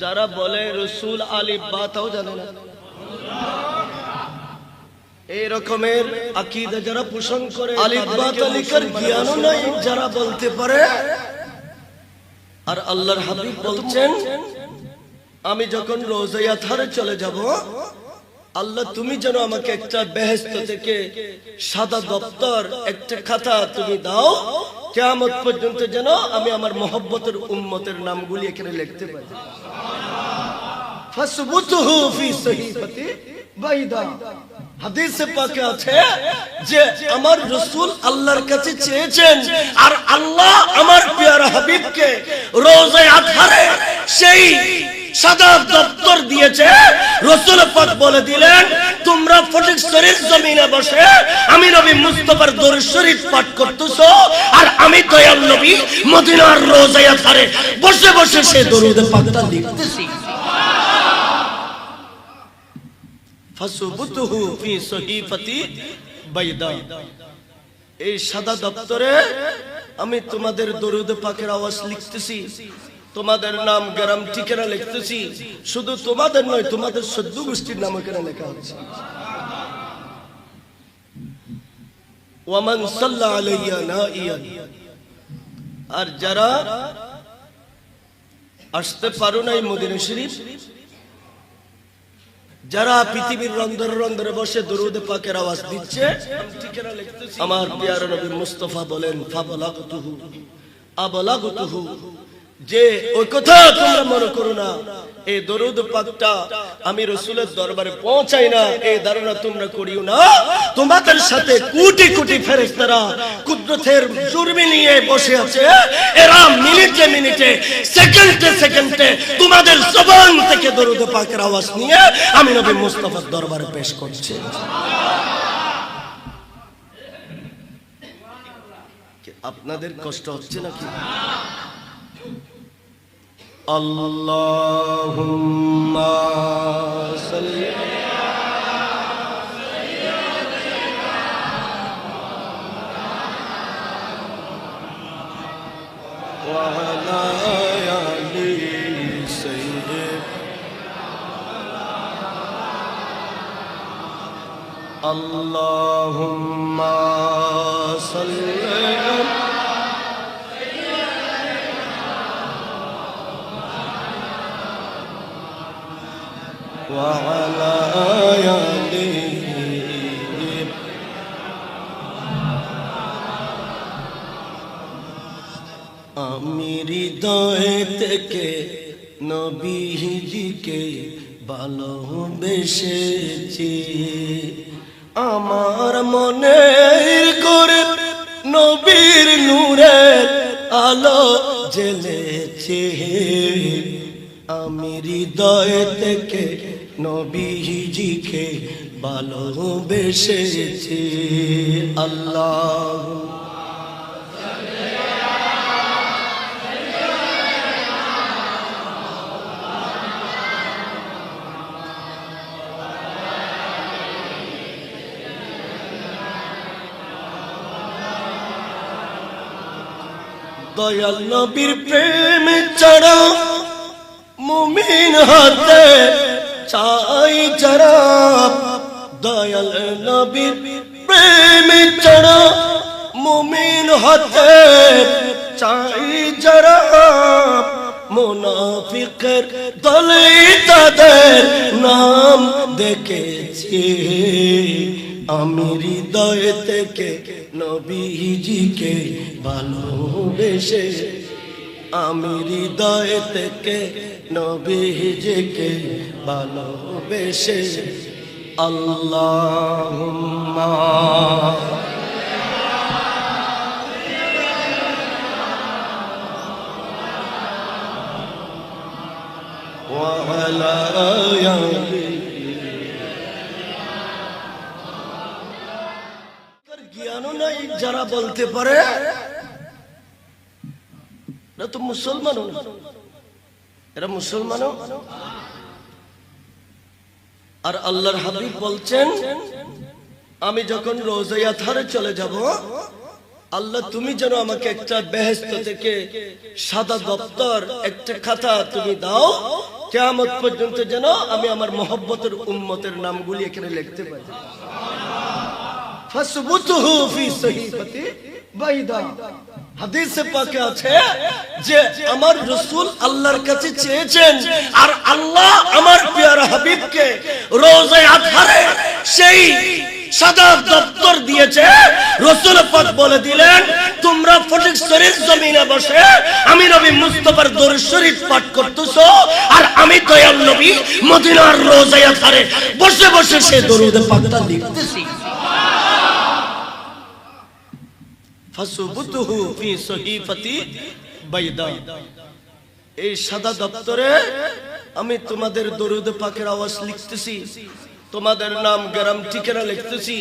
যারা বলে রসুল আলী বা তাও জানে না। এই রকমের আকিদা যারা পোষণ করে আলিফ বা তালিকার জ্ঞানও নাই যারা বলতে পারে। আর আল্লাহর হাবিব বলছেন আমি যখন রোজাইয়া থারে চলে যাব আল্লাহ তুমি যেন আমাকে একটা বেহেস্ত থেকে সাদা দপ্তর একটা খাতা তুমি দাও কেয়ামত পর্যন্ত যেন আমি আমার মহব্বতের উম্মতের নামগুলি এখানে লিখতে পারি। ফাসবুতুহু ফি সহিফাতি বাইদা। হাদিসে পাকে আছে যে আমার রাসূল আল্লাহর কাছে চেয়েছেন আর আল্লাহ আমার পেয়ারা হাবিবকে রোজায় আধারে সেই সাদা দপ্তর দিয়েছে। রসুল পাক বলে দিলেন, তোমরা ফটিকছড়ির জমিনে বসে আমি নবী মুস্তফার দরুদ শরীফ পাঠ করতেছো আর আমি দয়াল নবী মদিনার রোজায় আধারে বসে বসে সে দরুদ পাকটা লিখতেছি। ফাসুবুতুহু ফি সহিফাতি বাইদা। এই সাদা দপ্তরে আমি তোমাদের দরুদ পাকের আওয়াজ লিখতেছি। তোমাদের নাম গ্রাম ঠিকানা লিখতেছি। শুধু তোমাদের নয়, তোমাদের সদ্য গোষ্ঠীর নাম এখানে লেখা হচ্ছে আর যারা আসতে পারো নাই মদিনা শরীফ, যারা পৃথিবীর রন্ধরে রন্ধরে বসে দরুদ পাকের আওয়াজ দিচ্ছে আমার পিয়ার নবী মুস্তফা বলেন, ফাবলাগতুহু, আবলাগতুহু যে ওই কথা তোমরা মনে করো না। এই দরুদ পাকটা আমি রসুলের দরবারে পৌঁছাই না। এই ধারণা তোমরা করিও না। তোমাদের সাথে কোটি কোটি ফেরেশতারা কুদরতের জুরমি নিয়ে বসে আছে। এরা মিনিটে মিনিটে, সেকেন্ডে সেকেন্ডে তোমাদের জবান থেকে দরুদ পাকের আওয়াজ নিয়ে আমি নবী মুস্তাফার দরবারে পেশ করছি। আপনাদের কষ্ট হচ্ছে নাকি? اللهم صل على سيدنا وعلى آله سيدنا اللهم صل وعلى آله আমি হৃদয় থেকে নবীজিকে ভালোবেসেছি আমার মনের করে নবীর নূরের আলো জ্বেলেছে আমি হৃদয় থেকে নবীজিকে ভালোবেসেছি আল্লাহ। দয়াল নবীর প্রেম চড়া মুমিন হাতে চাই যারা দয়াল নবীর প্রেম চড়া মুমিন হাতে চাই যারা মুনাফিকের দলে তাদের নাম দেখেছি। আমি হৃদয় থেকে নবীজিকে ভালোবেসে, আমি হৃদয় থেকে নবীজিকে ভালোবেসে আল্লাহ জ্ঞানও নাই যারা বলতে পারে না তো মুসলমানও এরা মুসলমানও। আর আল্লাহর হাবিব বলছেন, আমি যখন রোজাইয়া থারে চলে যাব, আল্লাহ তুমি যেন আমাকে একটা বেহেস্ত থেকে সাদা দপ্তর, একটা খাতা তুমি দাও, কেয়ামত পর্যন্ত যেন আমি আমার মহব্বতের উম্মতের নামগুলি এখানে লিখতে পারি। রাসূল বলে দিলেন, তোমরা ফটিকছড়ির জমিনে বসে আমি নবী মুস্তফার দরুদ শরীফ পাঠ করতেছো, আর আমি দয়াল নবী মদিনার রোজায় বসে বসে সেই দরুদ পাকটা লিখতেছি। ফাসুবুতুহু ফি সহিফাতি বাইদা। এই সাদা দপ্তরে আমি তোমাদের দরুদ পাকের আওয়াজ লিখতেছি, তোমাদের নাম গ্রাম ঠিকানা লিখতেছি,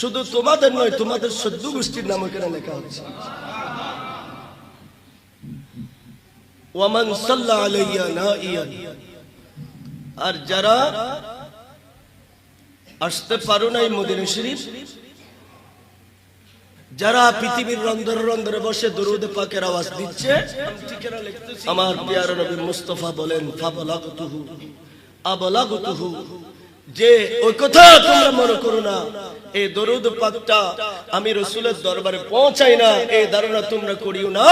শুধু তোমাদের নয়, তোমাদের সদ্য গোষ্ঠীর নাম এখানে লেখা হচ্ছে। ওয়ামান সাল্লা আলাইয়া নাইয়ান আর যারা আসতে পারো নাই মদিনা শরীফ যারা পৃথিবীর রন্ধরে রন্ধরে বসে দরুদ পাকের আওয়াজ দিচ্ছে, আমার পিয়ার নবী মুস্তফা বলেন, ফাবলাগতুহু, আবলাগতুহু। যে ওই কথা তোমরা মনে করো না। এই দরুদ পাকটা আমি রসুলের দরবারে পৌঁছাই না। এই ধারণা তোমরা করিও না।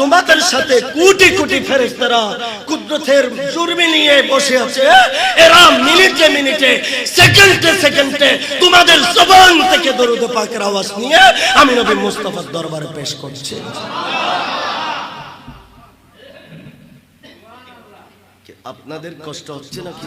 তোমাদের সাথে কোটি কোটি ফেরেশতারা কুদরতের জুরমি নিয়ে বসে আছে। এরা মিনিটে মিনিটে, সেকেন্ডে সেকেন্ডে তোমাদের জবান থেকে দরুদ পাকের আওয়াজ নিয়ে আমি নবী মুস্তাফার দরবারে পেশ করছি। আপনাদের কষ্ট হচ্ছে নাকি?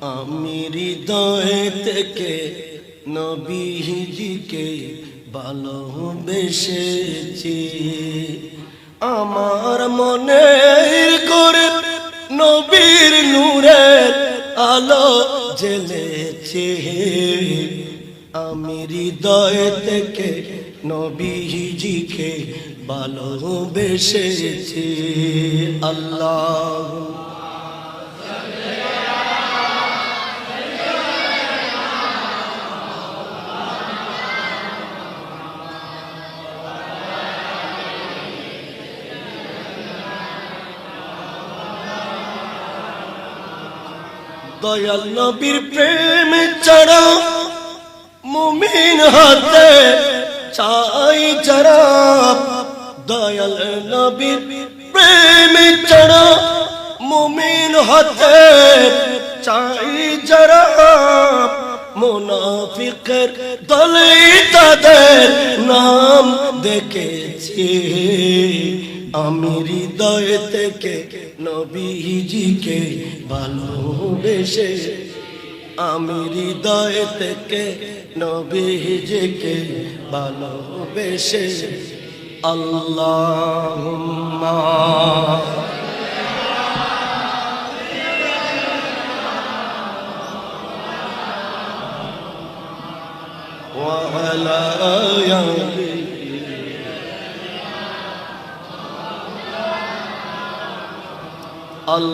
আমি হৃদয় থেকে নবীজিকে ভালোবেসেছি। আমার মনের করে নবীর নূরের আলো জ্বেলেছে। আমি হৃদয় থেকে নবীজিকে ভালোবেসেছি। আল্লাহ দয়াল নবীর প্রেম ছাড়া মুমিন হাতে চাই যারা। দয়াল নবীর প্রেম ছাড়া মুমিন হাতে চাই যারা। মুনাফিকের দলে তাদের নাম দেখেছি। আমি হৃদয় থেকে নবীজিকে ভালোবেসে আমি হৃদয় থেকে নবীজিকে ভালোবেসে আল্লাহ وعلى آله الله